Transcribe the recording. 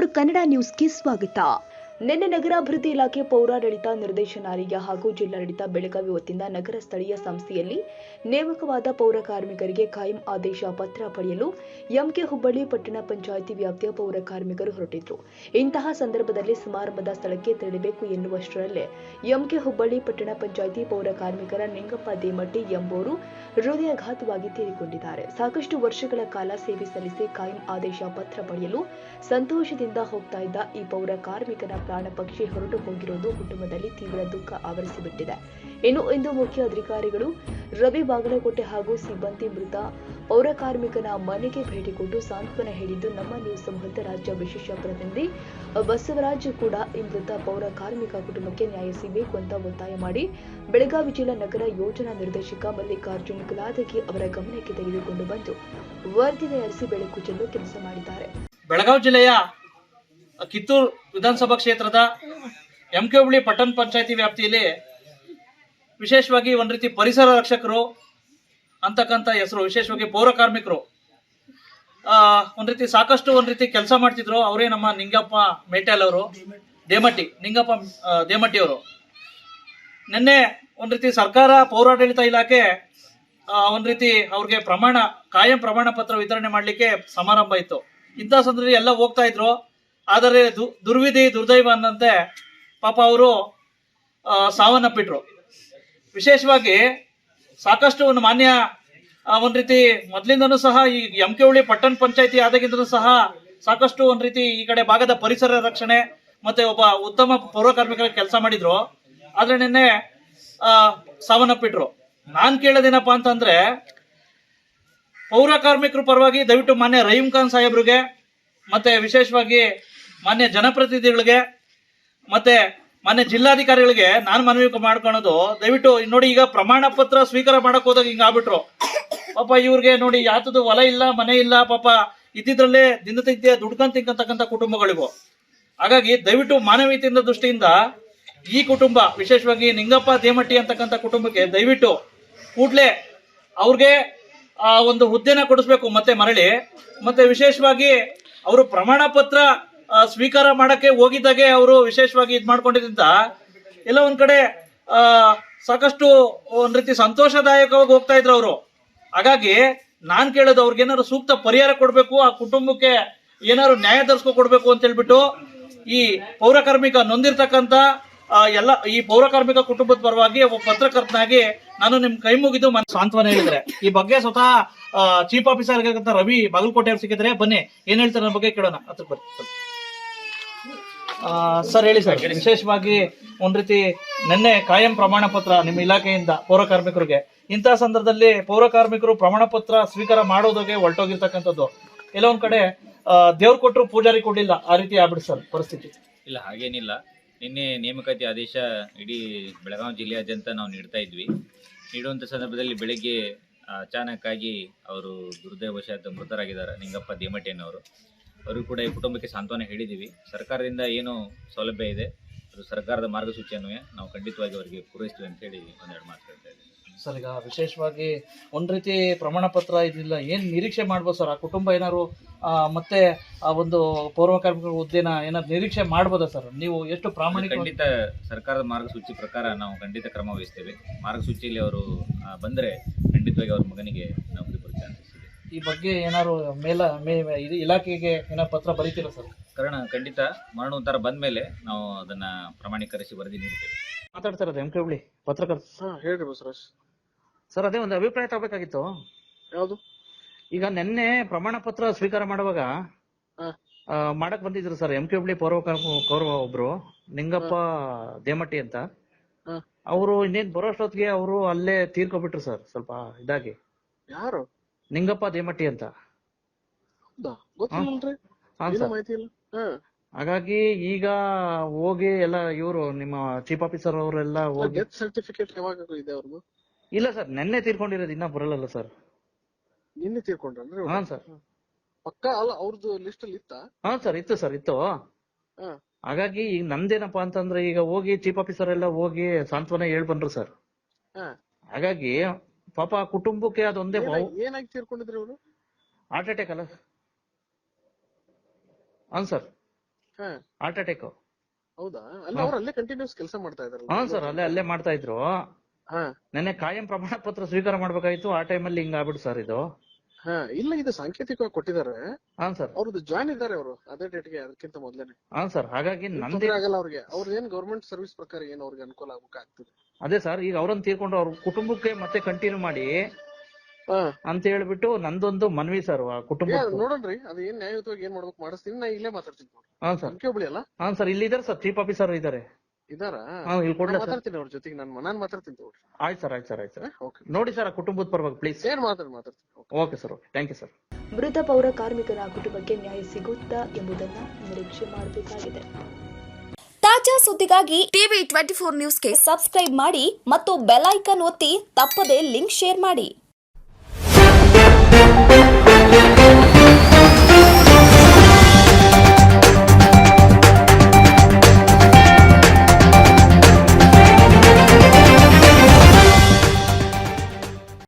Four Kannada ನ್ಯೂಸ್ಗೆ ಸ್ವಾಗತ. ನಿನ್ನೆ ನಗರಾಭಿವೃದ್ಧಿ ಇಲಾಖೆ ಪೌರಾಡಳಿತ ನಿರ್ದೇಶನಾಲಯ ಹಾಗೂ ಜಿಲ್ಲಾಡಳಿತ ಬೆಳಗಾವಿ ವತಿಯಿಂದ ನಗರ ಸ್ಥಳೀಯ ಸಂಸ್ಥೆಯಲ್ಲಿ ನೇಮಕವಾದ ಪೌರ ಕಾರ್ಮಿಕರಿಗೆ ಕಾಯಂ ಆದೇಶ ಪತ್ರ ಪಡೆಯಲು ಎಂಕೆ ಹುಬ್ಬಳ್ಳಿ ಪಟ್ಟಣ ಪಂಚಾಯಿತಿ ವ್ಯಾಪ್ತಿಯ ಪೌರ ಕಾರ್ಮಿಕರು ಹೊರಟಿದ್ರು. ಇಂತಹ ಸಂದರ್ಭದಲ್ಲಿ ಸಮಾರಂಭದ ಸ್ಥಳಕ್ಕೆ ತೆರಳಬೇಕು ಎನ್ನುವಷ್ಟರಲ್ಲೇ ಎಂಕೆ ಹುಬ್ಬಳ್ಳಿ ಪಟ್ಟಣ ಪಂಚಾಯಿತಿ ಪೌರ ಕಾರ್ಮಿಕರ ನಿಂಗಪ್ಪ ದೇಮಟ್ಟಿ ಎಂಬುವರು ಹೃದಯಾಘಾತವಾಗಿ ತೀರಿಕೊಂಡಿದ್ದಾರೆ. ಸಾಕಷ್ಟು ವರ್ಷಗಳ ಕಾಲ ಸೇವೆ ಸಲ್ಲಿಸಿ ಕಾಯಂ ಆದೇಶ ಪತ್ರ ಪಡೆಯಲು ಸಂತೋಷದಿಂದ ಹೋಗ್ತಾ ಇದ್ದ ಈ ಪೌರ ಕಾರ್ಮಿಕನ ಪ್ರಾಣ ಪಕ್ಷಿ ಹೊರಟು ಹೋಗಿರುವುದು ಕುಟುಂಬದಲ್ಲಿ ತೀವ್ರ ದುಃಖ ಆವರಿಸಿಬಿಟ್ಟಿದೆ. ಇನ್ನು ಇಂದು ಮುಖ್ಯ ಅಧಿಕಾರಿಗಳು ರವಿ ಬಾಗಲಕೋಟೆ ಹಾಗೂ ಸಿಬ್ಬಂದಿ ಮೃತ. ಪೌರ ಕಾರ್ಮಿಕನ ಮನೆಗೆ ಭೇಟಿ ಕೊಟ್ಟು ಸಾಂತ್ವನ ಹೇಳಿದ್ದು ನಮ್ಮ ನ್ಯೂಸ್ ಸಂಬಂಧ ರಾಜ್ಯ ವಿಶೇಷ ಪ್ರತಿನಿಧಿ. ಬಸವರಾಜ್ ಕೂಡ ಈ ಮೃತ ಪೌರ ಕಾರ್ಮಿಕ ಕುಟುಂಬಕ್ಕೆ ನ್ಯಾಯ ಸಿಗಬೇಕು ಅಂತ ಒತ್ತಾಯ ಮಾಡಿ. ಬೆಳಗಾವಿ ಜಿಲ್ಲಾ ನಗರ ಯೋಜನಾ ನಿರ್ದೇಶಕ ಮಲ್ಲಿಕಾರ್ಜುನ್ ಕಲಾದಗಿ ಅವರ ಗಮನಕ್ಕೆ ತೆಗೆದುಕೊಂಡು ಬಂದು ವರದಿ ತಯಾರಿಸಿ ಬೆಳಕು ಚೆಲ್ಲೋ ಕೆಲಸ ಮಾಡಿದ್ದಾರೆ. ಬೆಳಗಾವಿ ಜಿಲ್ಲೆಯ ಕಿತ್ತೂರು ವಿಧಾನಸಭಾ ಕ್ಷೇತ್ರದ ಎಂಕೆ ಹುಬ್ಳಿ ಪಟ್ಟಣ ಪಂಚಾಯತಿ ವ್ಯಾಪ್ತಿಯಲ್ಲಿ ವಿಶೇಷವಾಗಿ ಒಂದ್ ರೀತಿ ಪರಿಸರ ರಕ್ಷಕರು ಅಂತಕ್ಕಂಥ ಹೆಸರು ವಿಶೇಷವಾಗಿ ಪೌರ ಕಾರ್ಮಿಕರು. ಆ, ಒಂದ್ ರೀತಿ ಸಾಕಷ್ಟು ಒಂದ್ ರೀತಿ ಕೆಲಸ ಮಾಡ್ತಿದ್ರು. ಅವರೇ ನಮ್ಮ ನಿಂಗಪ್ಪ ಮೇಟಲ್ ಅವರು ದೇಮಟ್ಟಿ ನಿಂಗಪ್ಪ ದೇಮಟ್ಟಿ ಅವರು. ನಿನ್ನೆ ಒಂದ್ ರೀತಿ ಸರ್ಕಾರ ಪೌರಾಡಳಿತ ಇಲಾಖೆ ಒಂದ್ ರೀತಿ ಅವ್ರಿಗೆ ಪ್ರಮಾಣ ಕಾಯಂ ಪ್ರಮಾಣ ಪತ್ರ ವಿತರಣೆ ಮಾಡ್ಲಿಕ್ಕೆ ಸಮಾರಂಭ ಇತ್ತು. ಇಂಥ ಸಂದರ್ಭದಲ್ಲಿ ಎಲ್ಲ ಹೋಗ್ತಾ ಇದ್ರು. ಆದರೆ ದುರ್ವಿಧಿ ದುರ್ದೈವ ಅನ್ನಂತೆ ಪಾಪ ಅವರು ಸಾವನ್ನಪ್ಪಿಟ್ರು. ವಿಶೇಷವಾಗಿ ಸಾಕಷ್ಟು ಒಂದು ಮಾನ್ಯ ಒಂದ್ ರೀತಿ ಮೊದಲಿಂದನು ಸಹ ಈ ಎಂ ಕೆ ಹುಳಿ ಪಟ್ಟಣ ಪಂಚಾಯತಿ ಆದಾಗಿಂದನು ಸಹ ಸಾಕಷ್ಟು ಒಂದ್ ರೀತಿ ಈ ಕಡೆ ಭಾಗದ ಪರಿಸರ ರಕ್ಷಣೆ ಮತ್ತೆ ಒಬ್ಬ ಉತ್ತಮ ಪೌರ ಕಾರ್ಮಿಕರ ಕೆಲಸ ಮಾಡಿದ್ರು. ಆದ್ರೆ ನಿನ್ನೆ ಸಾವನ್ನಪ್ಪಿಟ್ರು. ನಾನ್ ಕೇಳೋದೇನಪ್ಪ ಅಂತಂದ್ರೆ, ಪೌರ ಕಾರ್ಮಿಕರ ಪರವಾಗಿ ದಯವಿಟ್ಟು ಮಾನ್ಯ ರಹೀಂ ಖಾನ್ ಸಾಹೇಬ್ರಿಗೆ, ಮತ್ತೆ ವಿಶೇಷವಾಗಿ ಮಾನ್ಯ ಜನಪ್ರತಿನಿಧಿಗಳಿಗೆ, ಮತ್ತೆ ಮಾನ್ಯ ಜಿಲ್ಲಾಧಿಕಾರಿಗಳಿಗೆ ನಾನು ಮನವಿ ಮಾಡ್ಕೊಳೋದು ದಯವಿಟ್ಟು ನೋಡಿ ಈಗ ಪ್ರಮಾಣ ಪತ್ರ ಸ್ವೀಕಾರ ಮಾಡಕ್ ಹೋದಾಗ ಹಿಂಗ ಆಗ್ಬಿಟ್ರು. ಪಾಪ ಇವ್ರಿಗೆ ನೋಡಿ ಯಾತದ್ದು ಹೊಲ ಇಲ್ಲ, ಮನೆ ಇಲ್ಲ, ಪಾಪ ಇದ್ದಿದ್ರಲ್ಲೇ ದಿನ ತಿಂತೆ ದುಡ್ಕೊಂಡ್ ತಿಂಕಂತಕ್ಕಂಥ ಕುಟುಂಬಗಳಿವು. ಹಾಗಾಗಿ ದಯವಿಟ್ಟು ಮಾನವೀಯತೆಯಿಂದ ದೃಷ್ಟಿಯಿಂದ ಈ ಕುಟುಂಬ, ವಿಶೇಷವಾಗಿ ನಿಂಗಪ್ಪ ದೇಮಟ್ಟಿ ಅಂತಕ್ಕಂಥ ಕುಟುಂಬಕ್ಕೆ ದಯವಿಟ್ಟು ಕೂಡ್ಲೆ ಅವ್ರಿಗೆ, ಆ, ಒಂದು ಹುದ್ದೆನ ಕೊಡಿಸ್ಬೇಕು, ಮತ್ತೆ ಮರಳಿ, ಮತ್ತೆ ವಿಶೇಷವಾಗಿ ಅವರು ಪ್ರಮಾಣ ಪತ್ರ ಸ್ವೀಕಾರ ಮಾಡಕ್ಕೆ ಹೋಗಿದ್ದಾಗೆ ಅವರು ವಿಶೇಷವಾಗಿ ಇದ್ ಮಾಡ್ಕೊಂಡಿದ್ದ ಎಲ್ಲ ಒಂದ್ ಕಡೆ, ಆ, ಸಾಕಷ್ಟು ಒಂದ್ ರೀತಿ ಸಂತೋಷದಾಯಕವಾಗಿ ಹೋಗ್ತಾ ಇದ್ರು ಅವರು. ಹಾಗಾಗಿ ನಾನ್ ಕೇಳೋದು ಅವ್ರಿಗೆ ಏನಾದ್ರು ಸೂಕ್ತ ಪರಿಹಾರ ಕೊಡ್ಬೇಕು, ಆ ಕುಟುಂಬಕ್ಕೆ ಏನಾದ್ರು ನ್ಯಾಯ ತರಿಸ್ಕೊ ಕೊಡ್ಬೇಕು ಅಂತ ಹೇಳ್ಬಿಟ್ಟು, ಈ ಪೌರ ಕಾರ್ಮಿಕ ನೊಂದಿರ್ತಕ್ಕಂತ ಎಲ್ಲ, ಈ ಪೌರ ಕಾರ್ಮಿಕ ಕುಟುಂಬದ ಪರವಾಗಿ ಒಬ್ಬ ಪತ್ರಕರ್ತನಾಗಿ ನಾನು ನಿಮ್ ಕೈ ಮುಗಿದು ಮನ, ಸಾಂತ್ವನ ಹೇಳಿದ್ರೆ. ಈ ಬಗ್ಗೆ ಸ್ವತಃ ಚೀಫ್ ಆಫೀಸರ್ ರವಿ ಬಾಗಲಕೋಟೆ ಅವ್ರು ಸಿಕ್ಕಿದ್ರೆ ಬನ್ನಿ, ಏನ್ ಹೇಳ್ತಾರೆ ನನ್ನ ಬಗ್ಗೆ ಕೇಳೋಣ. ಹತ್ರ ಬರ್ರಿ. ಸರ್ ಹೇಳಿ ಸರ್, ವಿಶೇಷವಾಗಿ ಒಂದ್ ರೀತಿ ನಿನ್ನೆ ಕಾಯಂ ಪ್ರಮಾಣ ಪತ್ರ ನಿಮ್ಮ ಇಲಾಖೆಯಿಂದ ಪೌರ ಕಾರ್ಮಿಕರಿಗೆ. ಇಂತಹ ಸಂದರ್ಭದಲ್ಲಿ ಪೌರ ಕಾರ್ಮಿಕರು ಪ್ರಮಾಣ ಪತ್ರ ಸ್ವೀಕಾರ ಮಾಡೋದಕ್ಕೆ ಹೊರಟೋಗಿರ್ತಕ್ಕಂಥದ್ದು. ಕೆಲವೊಂದ್ ಕಡೆ ದೇವ್ರು ಕೊಟ್ಟರು ಪೂಜಾರಿ ಕೊಡ್ಲಿಲ್ಲ, ಆ ರೀತಿ ಆಗ್ಬಿಡಿ ಸರ್ ಪರಿಸ್ಥಿತಿ. ಇಲ್ಲ, ಹಾಗೇನಿಲ್ಲ. ನಿನ್ನೆ ನೇಮಕಾತಿ ಆದೇಶ ಇಡೀ ಬೆಳಗಾವಿ ಜಿಲ್ಲೆಯಾದ್ಯಂತ ನಾವು ನೀಡ್ತಾ ಇದ್ವಿ. ನೀಡುವಂಥ ಸಂದರ್ಭದಲ್ಲಿ ಬೆಳಿಗ್ಗೆ ಅಚಾನಕ್ ಆಗಿ ಅವರು ದುರ್ದೈವಶಾತ್ ಮೃತರಾಗಿದ್ದಾರೆ, ನಿಂಗಪ್ಪ ದೇಮಟ್ಟಿಯನ್ನವರು ಅವರು ಕೂಡ ಈ ಕುಟುಂಬಕ್ಕೆ ಸಾಂತ್ವನ ಹೇಳಿದ್ದೀವಿ. ಸರ್ಕಾರದಿಂದ ಏನು ಸೌಲಭ್ಯ ಇದೆ ಅದು ಸರ್ಕಾರದ ಮಾರ್ಗಸೂಚಿಯನ್ನು ನಾವು ಖಂಡಿತವಾಗಿ ಅವರಿಗೆ ಪೂರೈಸ್ತೀವಿ ಅಂತ ಹೇಳಿ ಒಂದೆರಡು ಮಾತು ಹೇಳ್ತಾ ಇದ್ದೀವಿ ಸರ್ ಈಗ ವಿಶೇಷವಾಗಿ ಒಂದು ರೀತಿ ಪ್ರಮಾಣ ಪತ್ರ ಇದಿಲ್ಲ ಏನು ನಿರೀಕ್ಷೆ ಮಾಡ್ಬೋದು ಸರ್? ಆ ಕುಟುಂಬ ಏನಾದ್ರು ಮತ್ತೆ ಆ ಒಂದು ಪೌರ ಕಾರ್ಮಿಕರ ಹುದ್ದೆನ ಏನಾದ್ರು ನಿರೀಕ್ಷೆ ಮಾಡ್ಬೋದಾ ಸರ್? ನೀವು ಎಷ್ಟು ಪ್ರಾಮಾಣಿಕ ಖಂಡಿತ ಸರ್ಕಾರದ ಮಾರ್ಗಸೂಚಿ ಪ್ರಕಾರ ನಾವು ಖಂಡಿತ ಕ್ರಮ ವಹಿಸ್ತೇವೆ. ಮಾರ್ಗಸೂಚಿಯಲ್ಲಿ ಅವರು ಬಂದರೆ ಖಂಡಿತವಾಗಿ ಅವ್ರ ಮಗನಿಗೆ ನಾವು ಈ ಬಗ್ಗೆ ಏನಾದ್ರು ಮೇಲ ಮೇ ಇದು ಇಲಾಖೆಗೆ ಏನಾದ್ರು ಪತ್ರ ಬರೀತೀರಾ ಸರ್? ಕಾರಣ ಖಂಡಿತ. ಮರಣೋತ್ತರ ಬಂದ್ಮೇಲೆ ನಾವು ಅದನ್ನ ಪ್ರಮಾಣೀಕರಿಸಿ ವರದಿ ನೀಡ್ತೇವೆ. ಮಾತಾಡ್ತಾರೆ ಎಂ ಕೆ ಹುಬ್ಳಿ ಪತ್ರಕರ್ತ. ಹಾ ಹೇಳ್ರಿ ಬಸವರಾಜ್. ಸರ್ ಅದೇ ಒಂದು ಅಭಿಪ್ರಾಯ ತಗೋಬೇಕಾಗಿತ್ತು. ಯಾವುದು? ಈಗ ನಿನ್ನೆ ಪ್ರಮಾಣ ಪತ್ರ ಸ್ವೀಕಾರ ಮಾಡುವಾಗ ಹಾ. ಆ, ಮಾಡಕ್ ಬಂದಿದ್ರು ಸರ್ ಎಂ ಕೆ ಹುಬ್ಳಿ ಪೌರ ಕೌರವ- ಕೌರವ ಒಬ್ರು ನಿಂಗಪ್ಪ ದೇಮಟ್ಟಿ ಅಂತ. ಹಾ. ಅವರು ಇನ್ನೇನ್ ಬರೋಷ್ಟೊತ್ತಿಗೆ ಅವರು ಅಲ್ಲೇ ತೀರ್ಕೊಬಿಟ್ರು ಸರ್ ಸ್ವಲ್ಪ ಇದಾಗಿ. ಯಾರು? ನಿಂಗಪ್ಪ ದೇಮಟ್ಟಿ ಅಂತ. ಹಾಗಾಗಿ ಈಗ ಹೋಗಿ ಎಲ್ಲ ಇವರು ನಿಮ್ಮ ಚೀಫ್ ಆಫೀಸರ್ ಅವರೆಲ್ಲ ಹೋಗಿ ಸರ್ಟಿಫಿಕೇಟ್ ಯಾವಾಗ ಇದೆ ಅವ್ರದ್ದು? ಇಲ್ಲ ಸರ್ ನೆನ್ನೆ ತೀರ್ಕೊಂಡಿರೋದು ಇನ್ನ ಬರಲ್ಲ ಸರ್. ನಿನ್ನೆ ತೀರ್ಕೊಂಡ್ರಿ ಹಾ ಸರ್. ಪಕ್ಕ ಅಲ್ಲ ಅವ್ರದ್ದು ಲಿಸ್ಟ್ ಅಲ್ಲಿ ಇತ್ತ? ಹಾ ಸರ್ ಇತ್ತು ಸರ್ ಇತ್ತು. ಹಾಗಾಗಿ ಈಗ ನಂದೇನಪ್ಪಾ ಅಂತಂದ್ರೆ ಈಗ ಹೋಗಿ ಚೀಫ್ ಆಫೀಸರ್ ಎಲ್ಲ ಹೋಗಿ ಸಾಂತ್ವನ ಹೇಳ್ ಬಂದ್ರು ಸರ್ ಹಾಗಾಗಿ ಪಾಪ ಆ ಕುಟುಂಬಕ್ಕೆ ಅದೊಂದೇ ಏನಾಗಿ- ಏನಾಗಿ ತೀರ್ಕೊಂಡಿದ್ರಿ ಅವರು? ಹಾರ್ಟ್ ಅಟ್ಯಾಕ್ ಅಲ್ಲ ಆನ್ಸರ್ ಸರ್ ಹಾ. ಹಾರ್ಟ್ ಅಟ್ಯಾಕ್ ಹೌದಾ? ಅಲ್ಲ. ಅವ್ರು ಅಲ್ಲೇ ಕಂಟಿನ್ಯೂಸ್ ಕೆಲಸ ಮಾಡ್ತಾ ಇದ್ರು ಹಾ ಸರ್ ಅಲ್ಲೇ ಅಲ್ಲೇ ಮಾಡ್ತಾ ಇದ್ರು. ನೆನ್ನೆ ಕಾಯಂ ಪ್ರಮಾಣ ಪತ್ರ ಸ್ವೀಕಾರ ಮಾಡ್ಬೇಕಾಯ್ತು. ಆ ಟೈಮಲ್ಲಿ ಹಿಂಗ್ ಆಗ್ಬಿಟ್ಟು ಸರ್ ಇದು. ಹಾ ಇಲ್ಲ ಇದು ಸಾಂಕೇತಿಕವಾಗಿ ಕೊಟ್ಟಿದ್ದಾರೆ. ಹಾ ಸರ್. ಅವ್ರದ್ದು ಜಾಯ್ನ್ ಇದ್ದಾರೆ ಅವರು ಅದೇ ಡೇಟ್ಗೆ ಅದಕ್ಕಿಂತ ಮೊದ್ಲೇನೆ. ಹಾ ಸರ್ ಹಾಗಾಗಿ ನಂದೇ ತೊಂದ್ರೆ ಆಗಲ್ಲ ಅವ್ರಿಗೆ. ಅವ್ರ ಏನ್ ಗೌರ್ಮೆಂಟ್ ಸರ್ವಿಸ್ ಪ್ರಕಾರ ಏನ್ ಅವ್ರಿಗೆ ಅನುಕೂಲ ಆಗ್ಬೇಕಾಗ್ತದೆ ಅದೇ ಸರ್ ಈಗ ಅವ್ರನ್ನ ತೀರ್ಕೊಂಡು ಅವ್ರ ಕುಟುಂಬಕ್ಕೆ ಮತ್ತೆ ಕಂಟಿನ್ಯೂ ಮಾಡಿ ಹಾ. ಅಂತ ಹೇಳ್ಬಿಟ್ಟು ನಂದೊಂದು ಮನವಿ ಸರ್ ಕುಟುಂಬ ಏ, ನೋಡೋಣ್ರಿ ಅದು ಏನ್ ನ್ಯಾಯಯುತವಾಗಿ ಏನ್ ಮಾಡ್ಬೇಕು ಮಾಡಿಸ್ತೀನಿ ನಾ ಇಲ್ಲೇ ಮಾತಾಡ್ತೀನಿ. ಹಾ ಸರ್. ಅಲ್ಲ? ಹಾ ಸರ್ ಇಲ್ಲಿ ಇದಾರೆ ಸರ್ ಚೀಫ್ ಆಫೀಸರ್ ಇದಾರೆ ಇದಾರ? ಹಾ ಇಲ್ಲಿ ಕೊಡ್ಲಾ ನಾನ್ ಸರ್. ಮಾತಾಡ್ತೀನಿ ಅವ್ರ ಜೊತೆಗೆ ನಾನು ನಾನ್ ಮಾತಾಡ್ತೀನಿ ತಗೊಳ್ರಿ. ಆಯ್ತು ಸರ್ ಆಯ್ತು ಸರ್ ಆಯ್ತು ಸರ್. ಓಕೆ. ನೋಡಿ ಸರ್ ಆ ಕುಟುಂಬದ ಪರವಾಗಿ ಪ್ಲೀಸ್. ಏನ್ ಮಾತಾಡಿ ಮಾತಾಡ್ತೀನಿ. Okay sir okay. Thank you sir. ಮೃತ ಪೌರ ಕಾರ್ಮಿಕರ ಕುಟುಂಬಕ್ಕೆ ನ್ಯಾಯ ಸಿಗುತ್ತಾ ಎಂಬುದನ್ನ ನಿರೀಕ್ಷೆ ಮಾಡಬೇಕಾಗಿದೆ. ತಾಜಾ ಸುದ್ದಿಗಾಗಿ ಟಿವಿ ಟ್ವೆಂಟಿ ಫೋರ್ ನ್ಯೂಸ್ಗೆ ಸಬ್ಸ್ಕ್ರೈಬ್ ಮಾಡಿ ಮತ್ತು ಬೆಲ್ ಐಕನ್ ಒತ್ತಿ ತಪ್ಪದೇ ಲಿಂಕ್ ಶೇರ್ ಮಾಡಿ.